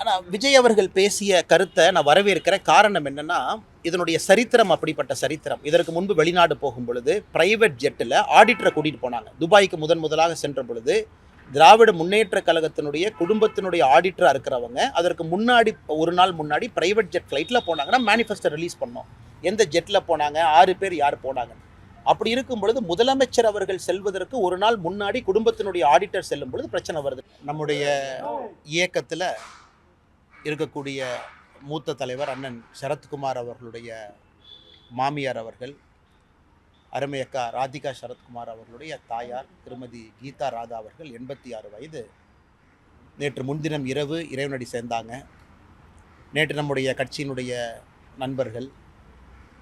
ஆனால் விஜய் அவர்கள் பேசிய கருத்தை நான் வரவேற்கிற காரணம் என்னன்னா இதனுடைய சரித்திரம் அப்படிப்பட்ட சரித்திரம். இதற்கு முன்பு வெளிநாடு போகும் பொழுது பிரைவேட் ஜெட்டில் ஆடிட்டரை கூட்டிகிட்டு போனாங்க. துபாய்க்கு முதன் முதலாக சென்ற பொழுது திராவிட முன்னேற்ற கழகத்தினுடைய குடும்பத்தினுடைய ஆடிட்டராக இருக்கிறவங்க அதற்கு முன்னாடி ஒரு நாள் முன்னாடி பிரைவேட் ஜெட் ஃப்ளைட்டில் போனாங்கன்னா மேனிஃபெஸ்டோ ரிலீஸ் பண்ணோம். எந்த ஜெட்டில் போனாங்க ஆறு பேர் யார் போனாங்க அப்படி இருக்கும் பொழுது முதலமைச்சர் அவர்கள் செல்வதற்கு ஒரு நாள் முன்னாடி குடும்பத்தினுடைய ஆடிட்டர் செல்லும் பொழுது பிரச்சனை வருது. நம்முடைய இயக்கத்தில் இருக்கக்கூடிய மூத்த தலைவர் அண்ணன் சரத்குமார் அவர்களுடைய மாமியார் அவர்கள் அருமையக்கா ராதிகா சரத்குமார் அவர்களுடைய தாயார் திருமதி கீதா ராதா அவர்கள் எண்பத்தி ஆறு வயது. நேற்று முன்தினம் இரவு இறைவனடி சேர்ந்தாங்க. நேற்று நம்முடைய கட்சியினுடைய நண்பர்கள்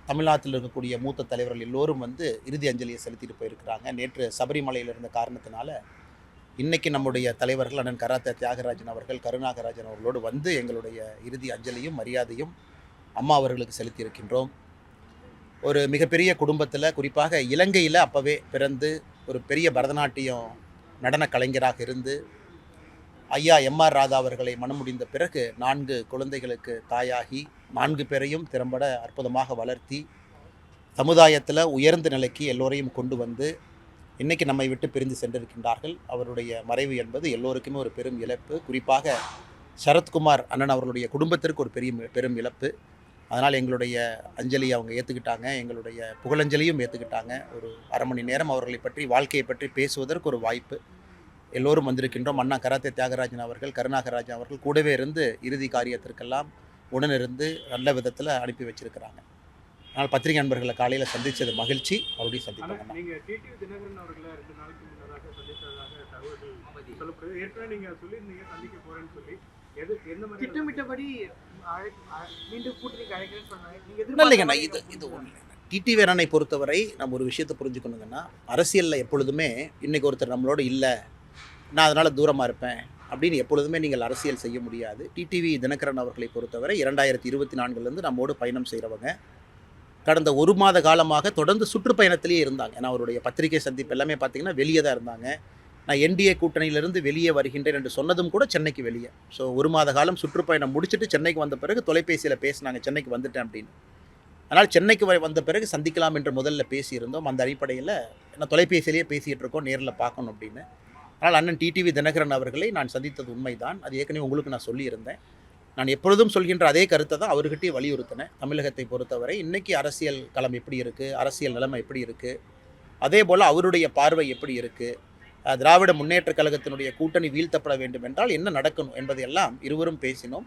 தமிழ்நாட்டில் இருக்கக்கூடிய மூத்த தலைவர்கள் எல்லோரும் வந்து இறுதி அஞ்சலியை செலுத்திட்டு போயிருக்கிறாங்க. நேற்று சபரிமலையில் இருந்த காரணத்தினால இன்றைக்கி நம்முடைய தலைவர்கள் அண்ணன் கராத்த தியாகராஜன் அவர்கள் கருணாகராஜன் அவர்களோடு வந்து எங்களுடைய இறுதி அஞ்சலியும் மரியாதையும் அம்மா அவர்களுக்கு செலுத்தியிருக்கின்றோம். ஒரு மிகப்பெரிய குடும்பத்தில் குறிப்பாக இலங்கையில் அப்போவே பிறந்து ஒரு பெரிய பரதநாட்டியம் நடன கலைஞராக இருந்து ஐயா எம்ஆர் ராதா அவர்களை மணமுடிந்த பிறகு நான்கு குழந்தைகளுக்கு தாயாகி நான்கு பேரையும் திறம்பட அற்புதமாக வளர்த்தி சமுதாயத்தில் உயர்ந்த நிலைக்கு எல்லோரையும் கொண்டு வந்து இன்றைக்கி நம்மை விட்டு பிரிந்து சென்றிருக்கின்றார்கள். அவருடைய மறைவு என்பது எல்லோருக்குமே ஒரு பெரும் இழப்பு. குறிப்பாக சரத்குமார் அண்ணன் அவர்களுடைய குடும்பத்திற்கு ஒரு பெரிய பெரும் இழப்பு. அதனால் எங்களுடைய அஞ்சலியை அவங்க ஏற்றுக்கிட்டாங்க எங்களுடைய புகழஞ்சலியும் ஏற்றுக்கிட்டாங்க ஒரு அரை மணி நேரம் அவர்களை பற்றி வாழ்க்கையை பற்றி பேசுவதற்கு ஒரு வாய்ப்பு. எல்லோரும் வந்திருக்கின்றோம். அண்ணா கராத்தே தியாகராஜன் அவர்கள் கருணாகராஜன் அவர்கள் கூடவே இருந்து இறுதி காரியத்திற்கெல்லாம் உடனிருந்து நல்ல விதத்தில் அனுப்பி வச்சிருக்கிறாங்க. அதனால் பத்திரிகை நண்பர்களை காலையில் சந்தித்தது மகிழ்ச்சி. மறுபடியும் சந்திப்பாங்க ஆனா, நீங்க டிடிவி தினகரன் அவர்களை ரெண்டு நாளைக்கு முன்னதாக சந்தித்ததாக தகவல்கள் சொல்லப்படுது. ஏற்கனவே நீங்க சொல்லியிருந்தீங்க சந்திக்க போறேன்னு சொல்லி. எது எந்த மாதிரி திட்டமிட்டபடி அழை- அ- மீண்டும் கூட்டணிக்கு அழைக்கிறேன்னு சொன்னாங்க. நீங்க இல்லைங்கண்ணா இது இது ஒன்று டிடி வீரனை பொறுத்தவரை நம்ம ஒரு விஷயத்தை புரிஞ்சுக்கணுங்கன்னா அரசியலில் எப்பொழுதுமே இன்னைக்கு ஒருத்தர் நம்மளோட இல்லை நான் அதனால் தூரமாக இருப்பேன் அப்படின்னு எப்பொழுதுமே நீங்கள் அரசியல் செய்ய முடியாது. டிடிவி தினகரன் அவர்களை பொறுத்தவரை இரண்டாயிரத்தி இருபத்தி நான்குலேருந்து நம்மோடு பயணம் செய்கிறவங்க கடந்த ஒரு மாத காலமாக தொடர்ந்து சுற்றுப்பயணத்திலேயே இருந்தாங்க. ஏன்னா அவருடைய பத்திரிகை சந்திப்பு எல்லாமே பார்த்தீங்கன்னா வெளியே தான் இருந்தாங்க. நான் என்டிஏ கூட்டணியிலிருந்து வெளியே வருகின்றேன் என்று சொன்னதும் கூட சென்னைக்கு வெளியே. ஸோ ஒரு மாத காலம் சுற்றுப்பயணம் முடிச்சுட்டு சென்னைக்கு வந்த பிறகு தொலைபேசியில் பேசினாங்க சென்னைக்கு வந்துட்டேன் அப்படின்னு. அதனால் சென்னைக்கு வ- வந்த பிறகு சந்திக்கலாம் என்று முதல்ல பேசியிருந்தோம். அந்த அடிப்படையில் நான் தொலைபேசியிலேயே பேசிகிட்டு இருக்கோம் நேரில் பார்க்கணும் அப்படின்னு. ஆனால் அண்ணன் டிடிவி தினகரன் அவர்களை நான் சந்தித்தது உண்மைதான். அது ஏற்கனவே உங்களுக்கு நான் சொல்லியிருந்தேன். நான் எப்பொழுதும் சொல்கின்ற அதே கருத்தை தான் அவர்கிட்டயே வலியுறுத்தினேன் தமிழகத்தை பொறுத்தவரை. இன்றைக்கி அரசியல் களம் எப்படி இருக்குது அரசியல் நிலைமை எப்படி இருக்குது அதே போல் அவருடைய பார்வை எப்படி இருக்குது திராவிட முன்னேற்ற கழகத்தினுடைய கூட்டணி வீழ்த்தப்பட வேண்டும் என்றால் என்ன நடக்கணும் என்பதையெல்லாம் இருவரும் பேசினோம்.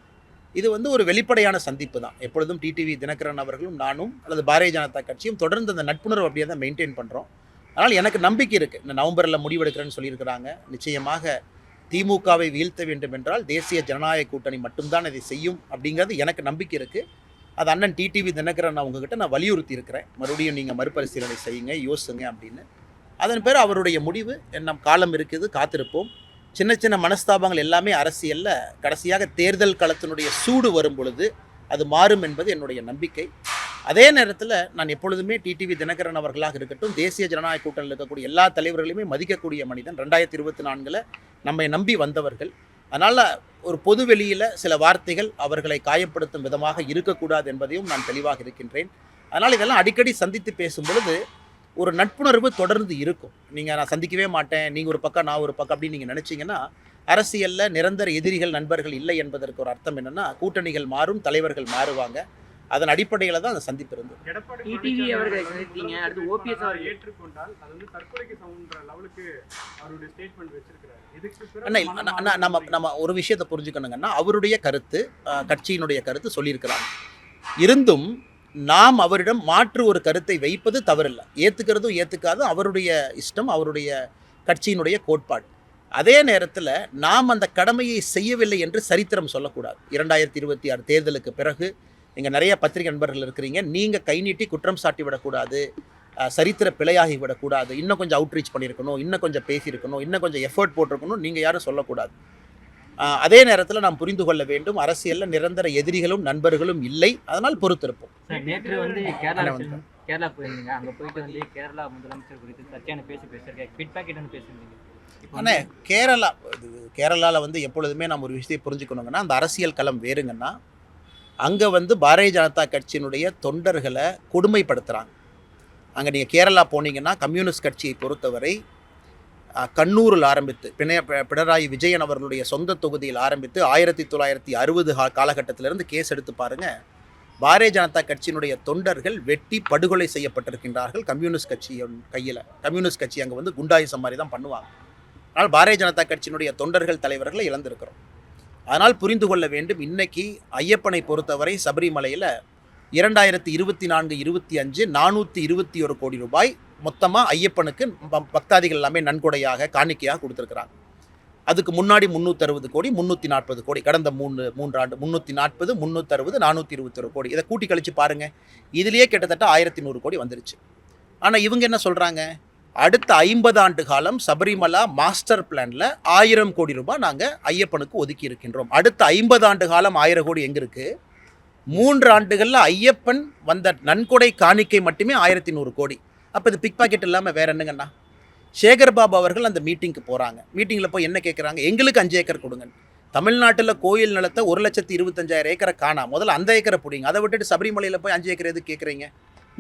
இது வந்து ஒரு வெளிப்படையான சந்திப்பு தான். எப்பொழுதும் டிடிவி தினகரன் அவர்களும் நானும் அல்லது பாரதிய ஜனதா கட்சியும் தொடர்ந்து அந்த நட்புணர்வு அப்படியே தான் மெயின்டைன் பண்ணுறோம் அதனால் எனக்கு நம்பிக்கை இருக்குது இந்த நவம்பரில் முடிவெடுக்கிறேன்னு சொல்லியிருக்கிறாங்க. நிச்சயமாக திமுகவை வீழ்த்த வேண்டும் என்றால் தேசிய ஜனநாயக கூட்டணி மட்டும்தான் இதை செய்யும் அப்படிங்கிறது எனக்கு நம்பிக்கை இருக்குது அது அண்ணன் டிடிவி தினகரன் அவங்ககிட்ட நான் வலியுறுத்தி இருக்கிறேன் மறுபடியும் நீங்கள் மறுபரிசீலனை செய்யுங்க யோசுங்க அப்படின்னு. அதன் பேர் அவருடைய முடிவு நம் காலம் இருக்குது காத்திருப்போம். சின்ன சின்ன மனஸ்தாபங்கள் எல்லாமே அரசியலில் கடைசியாக தேர்தல் களத்தினுடைய சூடு வரும் பொழுது அது மாறும் என்பது என்னுடைய நம்பிக்கை. அதே நேரத்தில் நான் எப்பொழுதுமே டிடிவி தினகரன் அவர்களாக இருக்கட்டும் தேசிய ஜனநாயக கூட்டணியில் இருக்கக்கூடிய எல்லா தலைவர்களையுமே மதிக்கக்கூடிய மனிதன். ரெண்டாயிரத்தி இருபத்தி நான்கில் நம்மை நம்பி வந்தவர்கள். அதனால் ஒரு பொது வெளியில் சில வார்த்தைகள் அவர்களை காயப்படுத்தும் விதமாக இருக்கக்கூடாது என்பதையும் நான் தெளிவாக இருக்கின்றேன். அதனால் இதெல்லாம் அடிக்கடி சந்தித்து பேசும் பொழுது ஒரு நட்புணர்வு தொடர்ந்து இருக்கும். நீங்கள் நான் சந்திக்கவே மாட்டேன் நீங்கள் ஒரு பக்கம் நான் ஒரு பக்கம் அப்படின்னு நீங்கள் நினச்சிங்கன்னா அரசியலில் நிரந்தர எதிரிகள் நண்பர்கள் இல்லை என்பதற்கு ஒரு அர்த்தம் என்னென்னா கூட்டணிகள் மாறும் தலைவர்கள் மாறுவாங்க. அதன் அடிப்படையில் தான் அந்த சந்திப்பு இருந்தது. எடப்பாடி டிடிவி அவர்களை சந்தித்தீங்க, அடுத்து OPS அவர்கள். ஏற்றுக்கொண்டால் அது வந்து தற்கொலைக்கு சமன்ற லெவலுக்கு அவருடைய ஸ்டேட்மெண்ட் வச்சிருக்கிறாரு. நம்ம நம்ம ஒரு விஷயத்தை புரிஞ்சுக்கணுங்கன்னா அவருடைய கருத்து கட்சியினுடைய கருத்து சொல்லியிருக்கிறார். இருந்தும் நாம் அவரிடம் மாற்று ஒரு கருத்தை வைப்பது தவறில்லை. ஏற்றுக்கிறதும் ஏற்றுக்காதும் அவருடைய இஷ்டம் அவருடைய கட்சியினுடைய கோட்பாடு. அதே நேரத்தில் நாம் அந்த கடமையை செய்யவில்லை என்று சரித்திரம் சொல்லக்கூடாது. இரண்டாயிரத்தி இருபத்தி ஆறு தேர்தலுக்கு பிறகு இங்கே நிறைய பத்திரிகை நண்பர்கள் இருக்கிறீங்க. நீங்கள் கை நீட்டி குற்றம் சாட்டி விடக்கூடாது. சரித்திர பிழையாகி விடக்கூடாது. இன்னும் கொஞ்சம் அவுட்ரீச் பண்ணியிருக்கணும். இன்னும் கொஞ்சம் பேசியிருக்கணும். இன்னும் கொஞ்சம் எஃபர்ட் போட்டிருக்கணும் நீங்கள் யாரும் சொல்லக்கூடாது. அதே நேரத்தில் நாம் புரிந்து கொள்ள வேண்டும். அரசியலில் நிரந்தர எதிரிகளும் நண்பர்களும் இல்லை. அதனால் பொறுத்திருப்போம். நேற்று வந்து கேரளா. கேரளா போயிருந்தீங்க. அங்கே போயிட்டு வந்து கேரளா முதலமைச்சர் குறித்து சர்ச்சையான பேசி பேசியிருக்கேன் ஃபீட்பேக் என்னன்னு பேசியிருந்தீங்க அண்ணே கேரளா இது கேரளாவில் வந்து எப்பொழுதுமே நம்ம ஒரு விஷயத்தை புரிஞ்சுக்கணுங்கன்னா அந்த அரசியல் களம் வேறுங்கன்னா அங்கே வந்து பாரதிய ஜனதா கட்சியினுடைய தொண்டர்களை கொடுமைப்படுத்துகிறாங்க அங்கே நீங்கள் கேரளா போனீங்கன்னா கம்யூனிஸ்ட் கட்சியை பொறுத்தவரை கண்ணூரில் ஆரம்பித்து பிணைய பினராயி விஜயன் அவர்களுடைய சொந்த தொகுதியில் ஆரம்பித்து ஆயிரத்தி தொள்ளாயிரத்தி அறுபது காலகட்டத்திலிருந்து கேஸ் எடுத்து பாருங்கள் பாரதிய ஜனதா கட்சியினுடைய தொண்டர்கள் வெட்டி படுகொலை செய்யப்பட்டிருக்கின்றார்கள் கம்யூனிஸ்ட் கட்சியின் கையில். கம்யூனிஸ்ட் கட்சி அங்கே வந்து குண்டாயுசம் மாதிரி தான் பண்ணுவாங்க. ஆனால் பாரதிய ஜனதா கட்சியினுடைய தொண்டர்கள் தலைவர்களை இழந்திருக்கிறோம். அதனால் புரிந்து கொள்ள வேண்டும். இன்னைக்கு ஐயப்பனை பொறுத்தவரை சபரிமலையில் இரண்டாயிரத்தி இருபத்தி நான்கு இருபத்தி அஞ்சு நானூற்றி இருபத்தி ஒரு கோடி ரூபாய் மொத்தமாக ஐயப்பனுக்கு ப- பக்தாதிகள் எல்லாமே நன்கொடையாக காணிக்கையாக கொடுத்துருக்குறாங்க. அதுக்கு முன்னாடி முந்நூற்றறுபது கோடி முந்நூற்றி நாற்பது கோடி கடந்த மூணு மூன்றாண்டு முந்நூற்றி நாற்பது முந்நூற்றறுபது நானூற்றி இருபத்தொரு கோடி. இதை கூட்டி கழித்து பாருங்கள் இதுலேயே கிட்டத்தட்ட ஆயிரத்தி நூறு கோடி வந்துருச்சு. ஆனால் இவங்க என்ன சொல்கிறாங்க அடுத்த ஐம்பது ஆண்டு காலம் சபரிமலா மாஸ்டர் பிளானில் ஆயிரம் கோடி ரூபாய் நாங்கள் ஐயப்பனுக்கு ஒதுக்கி இருக்கின்றோம். அடுத்த ஐம்பது ஆண்டு காலம் ஆயிரம் கோடி எங்கே இருக்குது மூன்று ஆண்டுகளில் ஐயப்பன் வந்த நன்கொடை காணிக்கை மட்டுமே ஆயிரத்தி நூறு கோடி. அப்போ இது பிக் பாக்கெட் இல்லாமல் வேற என்னங்கண்ணா? சேகர் பாபு அவர்கள் அந்த மீட்டிங்க்கு போகிறாங்க மீட்டிங்கில் போய் என்ன கேட்குறாங்க எங்களுக்கு அஞ்சு ஏக்கர் கொடுங்க தமிழ்நாட்டில் கோயில் நிலத்தை ஒரு லட்சத்தி இருபத்தஞ்சாயிரம் ஏக்கரை காணா. முதல்ல அந்த ஏக்கரை பிடிங்க. அதை விட்டுட்டு சபரிமலையில் போய் அஞ்சு ஏக்கர் எது கேட்குறீங்க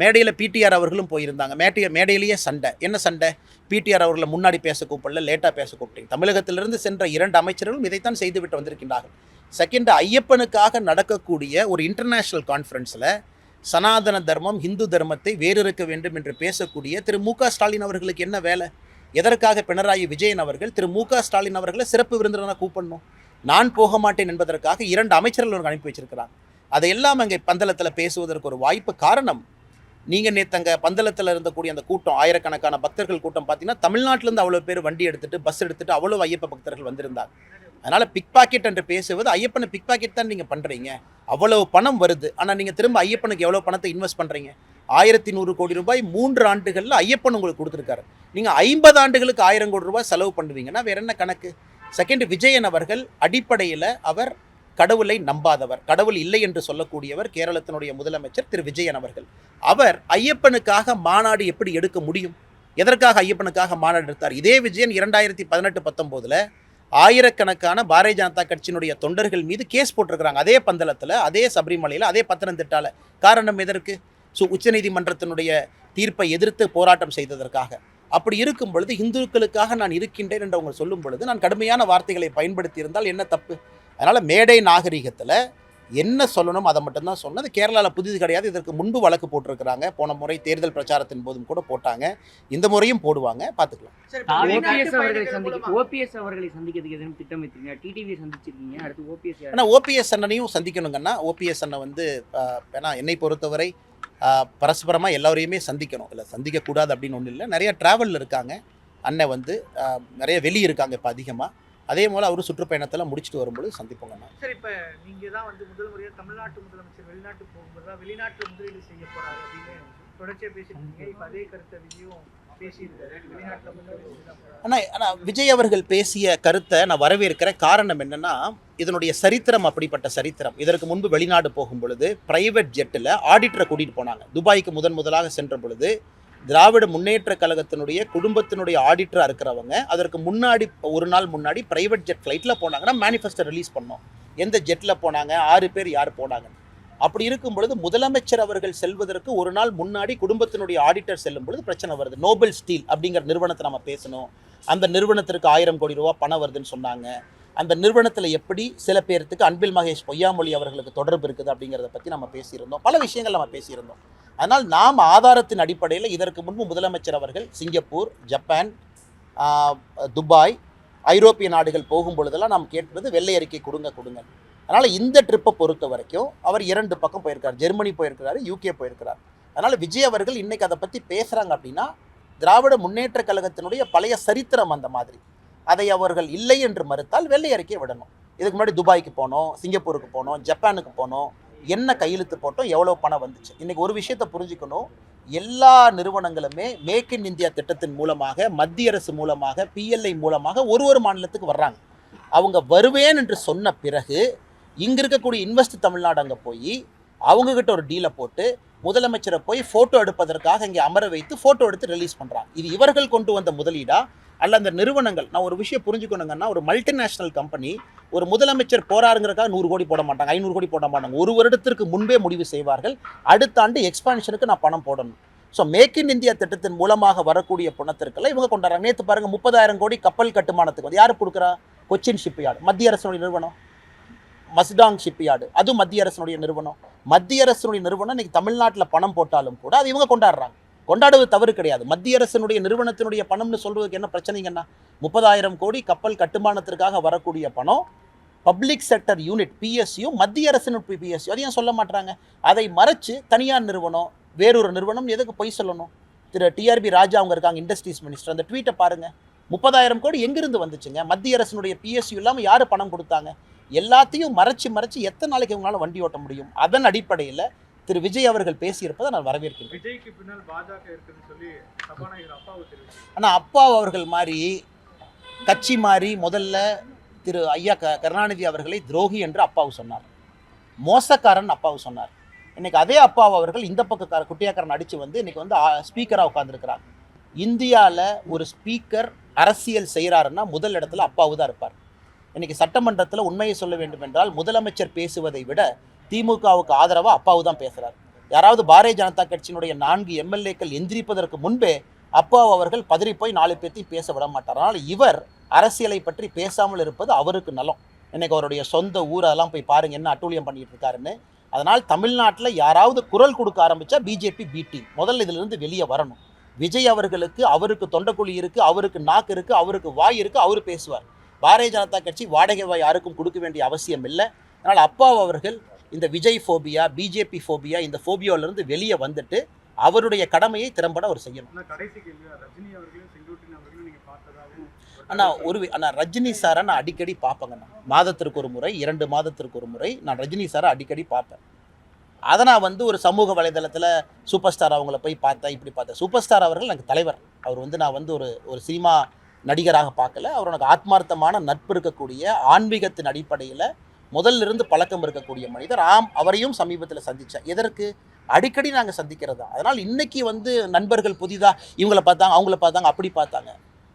மேடையில் பிடிஆர் அவர்களும் போயிருந்தாங்க. மேட்டிய மேடையிலேயே சண்டை. என்ன சண்டை? பிடிஆர் அவர்களை முன்னாடி பேச கூப்பிடல லேட்டாக பேச கூப்பிட்டீங்க தமிழகத்திலிருந்து சென்ற இரண்டு அமைச்சர்களும் இதைத்தான் செய்துவிட்டு வந்திருக்கின்றார்கள். செகண்ட் ஐயப்பனுக்காக நடக்கக்கூடிய ஒரு இன்டர்நேஷ்னல் கான்ஃபரன்ஸில் சனாதன தர்மம் இந்து தர்மத்தை வேறிருக்க வேண்டும் என்று பேசக்கூடிய திரு மு க ஸ்டாலின் அவர்களுக்கு என்ன வேலை? எதற்காக பினராயி விஜயன் அவர்கள் திரு மு க ஸ்டாலின் அவர்களை சிறப்பு விருந்தினராக கூப்பிடணும்? நான் போக மாட்டேன் என்பதற்காக இரண்டு அமைச்சர்கள் அவர்கள் அனுப்பி வச்சிருக்கிறாங்க. அதையெல்லாம் அங்கே பந்தளத்தில் பேசுவதற்கு ஒரு வாய்ப்பு காரணம் நீங்கள் நேற்று அங்கே பந்தளத்தில் இருந்தக்கூடிய அந்த கூட்டம் ஆயிரக்கணக்கான பக்தர்கள் கூட்டம் பார்த்தீங்கன்னா தமிழ்நாட்டிலேருந்து அவ்வளோ பேர் வண்டி எடுத்துட்டு பஸ் எடுத்துட்டு அவ்வளோ ஐயப்ப பக்தர்கள் வந்திருந்தாங்க. அதனால் பிக் பாக்கெட் என்று பேசுவது ஐயப்பனை பிக் பாக்கெட் தான் நீங்கள் பண்ணுறீங்க அவ்வளோ பணம் வருது. ஆனால் நீங்கள் திரும்ப ஐயப்பனுக்கு எவ்வளோ பணத்தை இன்வெஸ்ட் பண்ணுறீங்க ஆயிரத்தி நூறு கோடி ரூபாய் மூன்று ஆண்டுகளில் ஐயப்பன் உங்களுக்கு கொடுத்துருக்காரு. நீங்கள் ஐம்பது ஆண்டுகளுக்கு ஆயிரம் கோடி ரூபாய் செலவு பண்ணுவீங்கன்னா வேற என்ன கணக்கு? செகண்ட் விஜயன் அவர்கள் அடிப்படையில் அவர் கடவுளை நம்பாதவர் கடவுள் இல்லை என்று சொல்லக்கூடியவர் கேரளத்தினுடைய முதலமைச்சர் திரு விஜயன் அவர்கள். அவர் ஐயப்பனுக்காக மாநாடு எப்படி எடுக்க முடியும்? எதற்காக ஐயப்பனுக்காக மாநாடு எடுத்தார்? இதே விஜயன் இரண்டாயிரத்தி பதினெட்டு பத்தொம்போதில் ஆயிரக்கணக்கான பாரதிய ஜனதா கட்சியினுடைய தொண்டர்கள் மீது கேஸ் போட்டிருக்கிறாங்க. அதே பந்தளத்தில் அதே சபரிமலையில் அதே பத்தனந்திட்டால. காரணம் எதற்கு? ஸோ உச்சநீதிமன்றத்தினுடைய தீர்ப்பை எதிர்த்து போராட்டம் செய்ததற்காக. அப்படி இருக்கும் பொழுது இந்துக்களுக்காக நான் இருக்கின்றேன் என்று அவங்க சொல்லும் பொழுது நான் கடுமையான வார்த்தைகளை பயன்படுத்தி இருந்தால் என்ன தப்பு? அதனால் மேடை நாகரிகத்தில் என்ன சொல்லணும் அதை மட்டும்தான் சொன்னது அது கேரளாவில் புதிது கிடையாது. இதற்கு முன்பு வழக்கு போட்டிருக்கிறாங்க. போன முறை தேர்தல் பிரச்சாரத்தின் போதும் கூட போட்டாங்க. இந்த முறையும் போடுவாங்க. பார்த்துக்கலாம். சரி, இப்ப ஓபிஎஸ் வெளிநாட்டு அவர்களை பயணிகள் சந்திக்க மூலமா- ஓபிஎஸ் அவர்களை சந்திக்கிறதுக்கு எதுவும் திட்டமிட்டிருக்கீங்க டிடிவி சந்திச்சிருக்கீங்க. அடுத்து ஓபிஎஸ் ஆனால் ஓபிஎஸ் அண்ணனையும் சந்திக்கணுங்கன்னா ஓபிஎஸ் அண்ணன் வந்து ஏன்னா என்னை பொறுத்தவரை பரஸ்பரமாக எல்லோரையுமே சந்திக்கணும். இல்லை சந்திக்கக்கூடாது அப்படின்னு ஒன்றும் இல்லை. நிறைய ட்ராவலில் இருக்காங்க. அண்ணன் வந்து நிறைய வெளியே இருக்காங்க இப்போ அதிகமாக அதே போல் அவர் சுற்றுப்பயணத்தில் முடிச்சுட்டு வரும்போது சந்திப்போங்கண்ணா சரி இப்ப நீங்க தான் வந்து முதல் முறையா தமிழ்நாட்டு முதலமைச்சர் வெளிநாட்டு போகும்போது தான் வெளிநாட்டுல முதலீடு செய்ய போறாரு அப்படின்னு தொடர்ச்சியா பேசிட்டு இருக்கீங்க. இப்ப அதே கருத்தை விஜயும் ஆனால் ஆனால் விஜய் அவர்கள் பேசிய கருத்தை நான் வரவேற்கிறேன் காரணம் என்னன்னா இதனுடைய சரித்திரம் அப்படிப்பட்ட சரித்திரம். இதற்கு முன்பு வெளிநாடு போகும் பொழுது பிரைவேட் ஜெட்டில் ஆடிட்டரை கூட்டிகிட்டு போனாங்க. துபாய்க்கு முதன் முதலாக சென்ற பொழுது திராவிட முன்னேற்ற கழகத்தினுடைய குடும்பத்தினுடைய ஆடிட்டராக இருக்கிறவங்க அதற்கு முன்னாடி ஒரு நாள் முன்னாடி ப்ரைவேட் ஜெட் ஃப்ளைட்டில் போனாங்கன்னா மேனிஃபெஸ்டோ ரிலீஸ் பண்ணோம். எந்த ஜெட்டில் போனாங்க ஆறு பேர் யார் போனாங்க அப்படி இருக்கும் பொழுது முதலமைச்சர் அவர்கள் செல்வதற்கு ஒரு நாள் முன்னாடி குடும்பத்தினுடைய ஆடிட்டர் செல்லும் பொழுது பிரச்சனை வருது. நோபல் ஸ்டீல் அப்படிங்கிற நிறுவனத்தை நம்ம பேசணும். அந்த நிறுவனத்திற்கு ஆயிரம் கோடி ரூபா பணம் வருதுன்னு சொன்னாங்க. அந்த நிறுவனத்தில் எப்படி சில பேர்த்துக்கு அன்பில் மகேஷ் பொய்யாமொழி அவர்களுக்கு தொடர்பு இருக்குது அப்படிங்கிறத பற்றி நம்ம பேசியிருந்தோம். பல விஷயங்கள் நம்ம பேசியிருந்தோம். அதனால் நாம் ஆதாரத்தின் அடிப்படையில் இதற்கு முன்பு முதலமைச்சர் அவர்கள் சிங்கப்பூர் ஜப்பான் துபாய் ஐரோப்பிய நாடுகள் போகும் பொழுதெல்லாம் நாம் கேட்பது வெள்ளை அறிக்கை கொடுங்க கொடுங்க. அதனால் இந்த ட்ரிப்பை பொறுத்த வரைக்கும் அவர் இரண்டு பக்கம் போயிருக்கார். ஜெர்மனி போயிருக்கிறாரு யூகே போயிருக்கிறார். அதனால் விஜய் அவர்கள் இன்றைக்கி அதை பற்றி பேசுகிறாங்க அப்படின்னா திராவிட முன்னேற்ற கழகத்தினுடைய பழைய சரித்திரம் அந்த மாதிரி. அதை அவர்கள் இல்லை என்று மறுத்தால் வெள்ளை அறிக்கையை விடணும். இதுக்கு முன்னாடி துபாய்க்கு போனோம் சிங்கப்பூருக்கு போனோம் ஜப்பானுக்கு போனோம். என்ன கையெழுத்து போட்டோம் எவ்வளோ பணம் வந்துச்சு. இன்றைக்கி ஒரு விஷயத்தை புரிஞ்சுக்கணும். எல்லா நிறுவனங்களுமே மேக் இன் இந்தியா திட்டத்தின் மூலமாக மத்திய அரசு மூலமாக பிஎல்ஐ மூலமாக ஒரு ஒரு மாநிலத்துக்கு வர்றாங்க. அவங்க வருவேன் என்று சொன்ன பிறகு இங்கே இருக்கக்கூடிய இன்வெஸ்ட் தமிழ்நாடு அங்கே போய் அவங்கக்கிட்ட ஒரு டீலை போட்டு முதலமைச்சரை போய் ஃபோட்டோ எடுப்பதற்காக இங்கே அமர வைத்து ஃபோட்டோ எடுத்து ரிலீஸ் பண்ணுறாங்க இது இவர்கள் கொண்டு வந்த முதலீடா? அல்ல அந்த நிறுவனங்கள் நான் ஒரு விஷயம் புரிஞ்சுக்கணுங்கன்னா ஒரு மல்டிநேஷனல் கம்பெனி ஒரு முதலமைச்சர் போறாருங்கிறக்காக நூறு கோடி போட மாட்டாங்க ஐநூறு கோடி போட மாட்டாங்க. ஒரு வருடத்திற்கு முன்பே முடிவு செய்வார்கள். அடுத்த ஆண்டு எக்ஸ்பான்ஷனுக்கு நான் பணம் போடணும். ஸோ மேக் இன் இந்தியா திட்டத்தின் மூலமாக வரக்கூடிய பணத்திற்கெல்லாம் இவங்க கொண்டாடுறாங்க. நேற்று பாருங்கள் முப்பதாயிரம் கோடி கப்பல் கட்டுமானத்துக்கு வந்து யார் கொடுக்குறா கொச்சின் ஷிப்யார்டு மத்திய அரசனுடைய நிறுவனம். மஸ்டாங் ஷிப்யார்டு அதுவும் மத்திய அரசினுடைய நிறுவனம். மத்திய அரசினுடைய நிறுவனம் இன்னைக்கு தமிழ்நாட்டில் பணம் போட்டாலும் கூட அது இவங்க கொண்டாடுறாங்க. கொண்டாடுவது தவறு கிடையாது. மத்திய அரசினுடைய நிறுவனத்தினுடைய பணம்னு சொல்றதுக்கு என்ன பிரச்சனைங்கன்னா முப்பதாயிரம் கோடி கப்பல் கட்டுமானத்திற்காக வரக்கூடிய பணம் பப்ளிக் செக்டர் யூனிட் பிஎஸ்சியும் மத்திய அரசின் பிஎஸ்சியும் அதையும் சொல்ல மாட்டாங்க அதை மறைச்சு தனியார் நிறுவனம் வேறொரு நிறுவனம் எதுக்கு பொய் சொல்லணும்? திரு டிஆர்பி ராஜா அவங்க இருக்காங்க இண்டஸ்ட்ரீஸ் மினிஸ்டர் அந்த ட்வீட்டை பாருங்க. முப்பதாயிரம் கோடி எங்கிருந்து வந்துச்சுங்க? மத்திய அரசினுடைய பிஎஸ்சி இல்லாமல் யார் பணம் கொடுத்தாங்க? எல்லாத்தையும் மறைச்சு மறைச்சு எத்தனை நாளைக்கு இவங்களால வண்டி ஓட்ட முடியும்? அதன் அடிப்படையில் திரு விஜய் அவர்கள் பேசியிருப்பதை நான் வரவேற்கிறேன். விஜய்க்கு பின்னால் பாஜக இருக்குன்னு சொல்லி ஆனால் அப்பா அவர்கள் மாதிரி கட்சி மாறி முதல்ல திரு ஐயா க கருணாநிதி அவர்களை துரோகி என்று அப்பாவு சொன்னார். மோசக்காரன் அப்பாவு சொன்னார். இன்னைக்கு அதே அப்பாவு அவர்கள் இந்த பக்கக்கார குட்டியாக்காரன் அடித்து வந்து இன்னைக்கு வந்து ஸ்பீக்கராக உட்காந்துருக்கிறார் இந்தியாவில் ஒரு ஸ்பீக்கர் அரசியல் செய்கிறாருன்னா முதல் இடத்துல அப்பாவு தான் இருப்பார். இன்னைக்கு சட்டமன்றத்தில் உண்மையை சொல்ல வேண்டும் என்றால் முதலமைச்சர் பேசுவதை விட திமுகவுக்கு ஆதரவாக அப்பாவு தான் பேசுகிறார் யாராவது பாரதிய ஜனதா கட்சியினுடைய நான்கு எம்எல்ஏக்கள் எந்திரிப்பதற்கு முன்பே அப்பாவு அவர்கள் பதறி போய் நாலு பேர்த்தையும் பேச விட மாட்டார். அதனால் இவர் அரசியலை பற்றி பேசாமல் இருப்பது அவருக்கு நலம். இன்னைக்கு அவருடைய சொந்த ஊர் அதெல்லாம் போய் பாருங்க என்ன அட்டூழியம் பண்ணிட்டு இருக்காருன்னு. அதனால் தமிழ்நாட்டில் யாராவது குரல் கொடுக்க ஆரம்பித்தா பிஜேபி பீட்டி முதல்ல இதிலிருந்து வெளியே வரணும். விஜய் அவர்களுக்கு அவருக்கு தொண்டக்குழி இருக்கு அவருக்கு நாக்கு இருக்கு அவருக்கு வாய் இருக்கு அவர் பேசுவார். பாரதிய ஜனதா கட்சி வாடகை வாய் யாருக்கும் கொடுக்க வேண்டிய அவசியம் இல்லை. அதனால் அப்பா அவர்கள் இந்த விஜய் ஃபோபியா பிஜேபி ஃபோபியா இந்த ஃபோபியாவிலிருந்து வெளியே வந்துட்டு அவருடைய கடமையை திறம்பட அவர் செய்யணும். அண்ணா ஒரு அண்ணா ரஜினி சாரை நான் அடிக்கடி பார்ப்பேங்கண்ணா. மாதத்திற்கு ஒரு முறை இரண்டு மாதத்திற்கு ஒரு முறை நான் ரஜினி சாரை அடிக்கடி பார்ப்பேன். அதை நான் வந்து ஒரு சமூக வலைதளத்தில் சூப்பர் ஸ்டார் அவங்கள போய் பார்த்தேன் இப்படி பார்த்தேன். சூப்பர் ஸ்டார் அவர்கள் எனக்கு தலைவர். அவர் வந்து நான் வந்து ஒரு ஒரு சினிமா நடிகராக பார்க்கல. அவர் எனக்கு ஆத்மார்த்தமான நட்பு இருக்கக்கூடிய ஆன்மீகத்தின் அடிப்படையில் முதல்ல இருந்து பழக்கம் இருக்கக்கூடிய மனிதர். ஆம் அவரையும் சமீபத்தில் சந்தித்தேன் எதற்கு? அடிக்கடி நாங்கள் சந்திக்கிறது? தான் அதனால் இன்றைக்கி வந்து நண்பர்கள் புதிதாக இவங்கள பார்த்தாங்க அவங்கள பார்த்தாங்க அப்படி பார்த்தாங்க.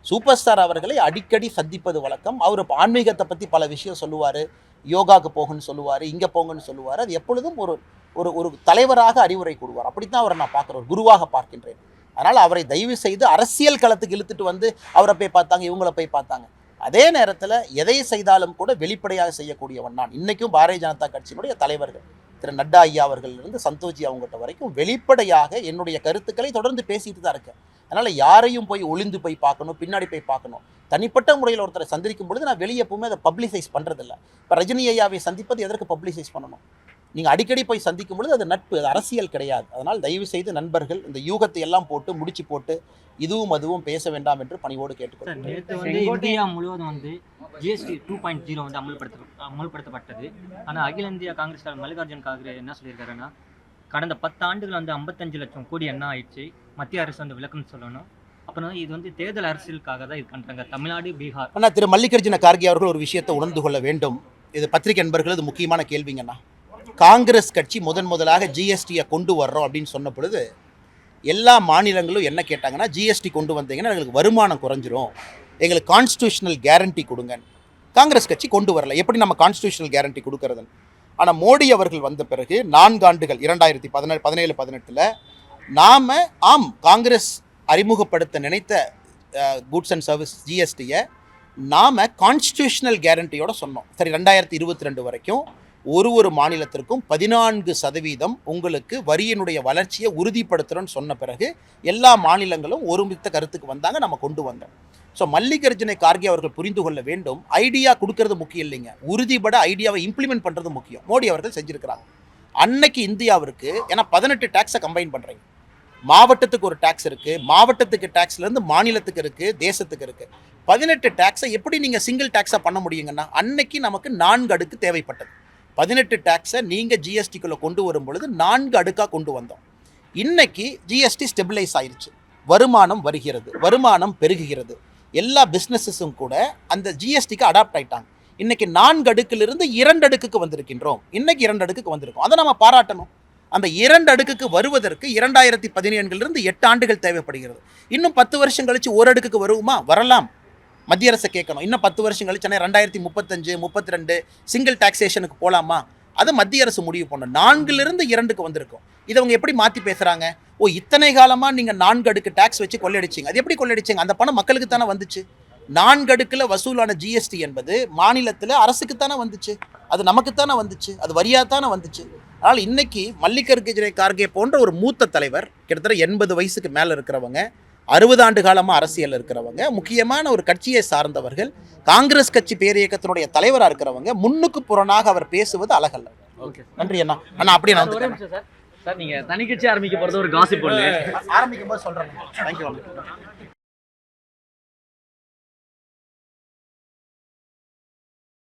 சூப்பர் ஸ்டார் அவர்களை அடிக்கடி சந்திப்பது வழக்கம். அவர் ஆன்மீகத்தை பற்றி பல விஷயம் சொல்லுவார். யோகாவுக்கு போகன்னு சொல்லுவார் இங்கே போங்கன்னு சொல்லுவார். அது எப்பொழுதும் ஒரு ஒரு ஒரு தலைவராக அறிவுரை கூடுவார் அப்படித்தான் அவரை நான் பார்க்குறேன் ஒரு குருவாக பார்க்கின்றேன். அதனால் அவரை தயவு செய்து அரசியல் களத்துக்கு இழுத்துட்டு வந்து அவரை போய் பார்த்தாங்க இவங்கள போய் பார்த்தாங்க. அதே நேரத்தில் எதை செய்தாலும் கூட வெளிப்படையாக செய்யக்கூடியவன் நான். இன்றைக்கும் பாரதிய ஜனதா கட்சியினுடைய தலைவர்கள் திரு நட்டா ஐயா அவர்களிலிருந்து சந்தோஷி அவங்ககிட்ட வரைக்கும் வெளிப்படையாக என்னுடைய கருத்துக்களை தொடர்ந்து பேசிட்டு தான் இருக்கேன். அதனால் யாரையும் போய் ஒளிந்து போய் பார்க்கணும் பின்னாடி போய் பார்க்கணும். தனிப்பட்ட முறையில் ஒருத்தரை சந்திக்கும் பொழுது நான் வெளியே எப்பவுமே அதை பப்ளிசைஸ் பண்ணுறதில்ல இப்போ ரஜினி ஐயாவை சந்திப்பது எதற்கு பப்ளிசைஸ் பண்ணணும்? நீங்கள் அடிக்கடி போய் சந்திக்கும் பொழுது அது நட்பு அது அரசியல் கிடையாது. அதனால் தயவு செய்து நண்பர்கள் இந்த யூகத்தை எல்லாம் போட்டு முடிச்சு போட்டு இதுவும் அதுவும் பேச வேண்டாம் என்று பணிவோடு சார் கேட்டுக்கொள்கிறேன் இந்தியா முழுவதும் வந்து ஜிஎஸ்டி டூ பாயிண்ட் ஜீரோ வந்து அமல்படுத்த அமல்படுத்தப்பட்டது. ஆனால் அகில இந்திய காங்கிரஸ் தலைவர் மல்லிகார்ஜுன் கார்கே என்ன சொல்லியிருக்காருன்னா கடந்த பத்து ஆண்டுகள் வந்து ஐம்பத்தஞ்சு லட்சம் கோடி என்ன ஆயிடுச்சு? மத்திய அரசு வந்து விளக்கம் சொல்லணும். அப்புறம் இது வந்து தேர்தல் அரசியலுக்காக தான் இது பண்ணுறாங்க தமிழ்நாடு பீகார். ஆனால் திரு மல்லிகார்ஜுன கார்கே அவர்கள் ஒரு விஷயத்தை உணர்ந்து கொள்ள வேண்டும். இது பத்திரிகை நண்பர்கள் இது முக்கியமான கேள்விங்கண்ணா காங்கிரஸ் கட்சி முதன் முதலாக ஜிஎஸ்டியை கொண்டு வர்றோம் அப்படின்னு சொன்ன பொழுது எல்லா மாநிலங்களும் என்ன கேட்டாங்கன்னா ஜிஎஸ்டி கொண்டு வந்தீங்கன்னா எங்களுக்கு வருமானம் குறைஞ்சிரும். எங்களுக்கு கான்ஸ்டியூஷனல் கேரண்டி கொடுங்க. காங்கிரஸ் கட்சி கொண்டு வரல. எப்படி நம்ம கான்ஸ்டியூஷனல் கேரண்டி கொடுக்கறதுன்னு? ஆனால் மோடி அவர்கள் வந்த பிறகு நான்கு ஆண்டுகள் இரண்டாயிரத்தி பதினேழு பதினேழு பதினெட்டில் நாம் ஆம் காங்கிரஸ் அறிமுகப்படுத்த நினைத்த குட்ஸ் அண்ட் சர்வீஸ் ஜிஎஸ்டியை நாம் கான்ஸ்டியூஷனல் கேரண்டியோட சொன்னோம். சரி ரெண்டாயிரத்தி இருபத்தி ரெண்டு வரைக்கும் ஒரு ஒரு மாநிலத்திற்கும் பதினான்கு சதவீதம் உங்களுக்கு வரியினுடைய வளர்ச்சியை உறுதிப்படுத்துகிறோன்னு சொன்ன பிறகு எல்லா மாநிலங்களும் ஒருமித்த கருத்துக்கு வந்தாங்க நம்ம கொண்டு வந்தோம். ஸோ மல்லிகார்ஜுனை கார்கே அவர்கள் புரிந்து கொள்ள வேண்டும். ஐடியா கொடுக்கறது முக்கியம் இல்லைங்க. உறுதிபட ஐடியாவை இம்ப்ளிமெண்ட் பண்ணுறது முக்கியம். மோடி அவர்கள் செஞ்சுருக்கிறாங்க அன்னைக்கு இந்தியாவிற்கு ஏன்னா பதினெட்டு டேக்ஸை கம்பைன் பண்ணுறீங்க மாவட்டத்துக்கு ஒரு டேக்ஸ் இருக்குது மாவட்டத்துக்கு டேக்ஸ்லேருந்து மாநிலத்துக்கு இருக்குது தேசத்துக்கு இருக்குது பதினெட்டு டேக்ஸை எப்படி நீங்கள் சிங்கிள் டேக்ஸாக பண்ண முடியுங்கன்னா அன்னைக்கு நமக்கு நான்கு அடுக்கு தேவைப்பட்டது. பதினெட்டு டேக்ஸை நீங்கள் ஜிஎஸ்டிக்குள்ளே கொண்டு வரும் பொழுது நான்கு அடுக்காக கொண்டு வந்தோம். இன்னைக்கு ஜிஎஸ்டி ஸ்டெபிலைஸ் ஆயிடுச்சு வருமானம் வருகிறது வருமானம் பெருகுகிறது. எல்லா பிஸ்னஸஸும் கூட அந்த ஜிஎஸ்டிக்கு அடாப்ட் ஆயிட்டாங்க. இன்னைக்கு நான்கு அடுக்கிலிருந்து இரண்டு அடுக்குக்கு வந்திருக்கின்றோம். இன்னைக்கு இரண்டு அடுக்குக்கு வந்திருக்கோம். அதை நம்ம பாராட்டணும். அந்த இரண்டு அடுக்குக்கு வருவதற்கு இரண்டாயிரத்தி பதினேழுலேருந்து எட்டு ஆண்டுகள் தேவைப்படுகிறது. இன்னும் பத்து வருஷம் கழிச்சு ஒரு அடுக்குக்கு வருவோமா? வரலாம். மத்திய அரசை கேட்கணும். இன்னும் பத்து வருஷம் கழிச்சு ரெண்டாயிரத்தி முப்பத்தஞ்சு முப்பத்தி ரெண்டு சிங்கிள் டாக்ஸேஷனுக்கு போகலாமா அதை மத்திய அரசு முடிவு பண்ணும். நான்கிலிருந்து இரண்டுக்கு வந்திருக்கும். இதை அவங்க எப்படி மாற்றி பேசுகிறாங்க ஓ இத்தனை காலமாக நீங்கள் நான்கு அடுக்கு டேக்ஸ் வச்சு கொள்ளையடிச்சிங்க. அது எப்படி கொள்ளையடிச்சிங்க? அந்த பணம் மக்களுக்கு தானே வந்துச்சு. நான்கு அடுக்கில் வசூலான ஜிஎஸ்டி என்பது மாநிலத்தில் அரசுக்கு தானே வந்துச்சு. அது நமக்குத்தானே வந்துச்சு. அது வரியாக தானே வந்துச்சு. அதனால் இன்னைக்கு மல்லிகார்ஜுன கார்கே போன்ற ஒரு மூத்த தலைவர் கிட்டத்தட்ட எண்பது வயசுக்கு மேலே இருக்கிறவங்க அறுபது ஆண்டு காலமாக அரசியல் இருக்கிறவங்க முக்கியமான ஒரு கட்சியை சார்ந்தவர்கள் காங்கிரஸ் கட்சி பேரியக்கத்தினுடைய தலைவராக இருக்கிறவங்க முன்னுக்கு புறனாக அவர் பேசுவது அழகல்ல. ஓகே. நன்றி அண்ணா. அண்ணா அப்படியே நான் நிமிஷம் சார். சார் நீங்க தனி கட்சி ஆரம்பிக்க போறது ஒரு காசிப் ஆரம்பிக்கும் போது சொல்கிறேன் தேங்க்யூ